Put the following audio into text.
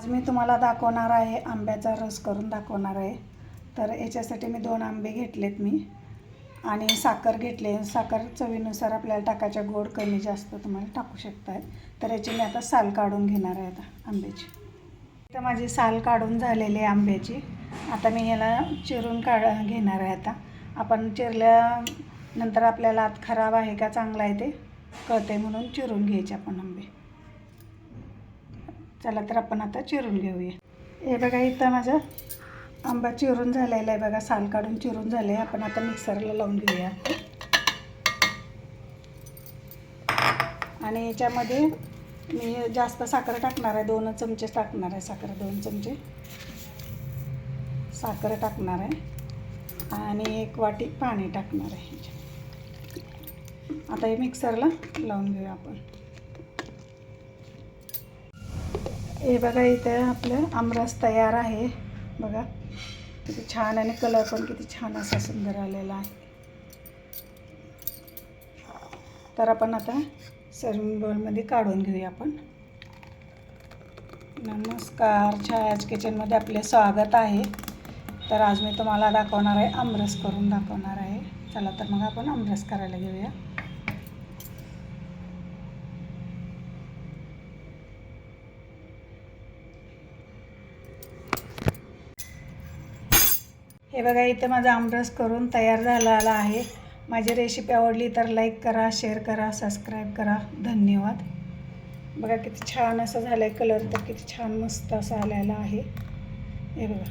आज मी तुम्हाला दाखवणार आहे आंब्याचा रस करून दाखवणार आहे. तर याच्यासाठी मी दोन आंबे घेतलेत मी. आणि साखर घेतले. साखर चवीनुसार आपल्याला टाकायच्या गोड कमी जास्त तुम्हाला टाकू शकताय. तर याची मी आता साल काढून घेणार आहे आता आंब्याची. तर माझी साल काढून झालेली आहे आंब्याची. आता मी याला चिरून काढ घेणार आहे आता. आपण चिरल्यानंतर आपल्याला आत खराब आहे का चांगला आहे ते कळते म्हणून चिरून घ्यायचे आपण आंबे. चला तर आपण आता चिरून घेऊया. हे बघा इथं माझं आंबा चिरून झालेला आहे बघा. साल काढून चिरून झाले आपण आता मिक्सरला लावून घेऊया. आणि याच्यामध्ये मी जास्त साखर टाकणार आहे. दोन चमचे टाकणार आहे साखर. दोन चमचे साखर टाकणार आहे. आणि एक वाटी पाणी टाकणार आहे. आता हे मिक्सरला लावून घेऊया आपण. हे बघा इथं आपलं आमरस तयार आहे. बघा किती छान आणि कलर पण किती छान असा सुंदर आलेला आहे. तर आपण आता सर्विंग बॉलमध्ये काढून घेऊया आपण. नमस्कार छायाज किचनमध्ये आपले स्वागत आहे. तर आज मी तुम्हाला दाखवणार आहे आमरस करून दाखवणार आहे. चला तर मग आपण आमरस करायला घेऊया. हे बघा इथं माझा आमरस करून तयार झालेला आहे. माझी रेसिपी आवडली तर लाईक करा शेअर करा सबस्क्राईब करा. धन्यवाद. बघा किती छान असं झालं आहे कलर तर किती छान मस्त असा आलेला आहे. हे बघा.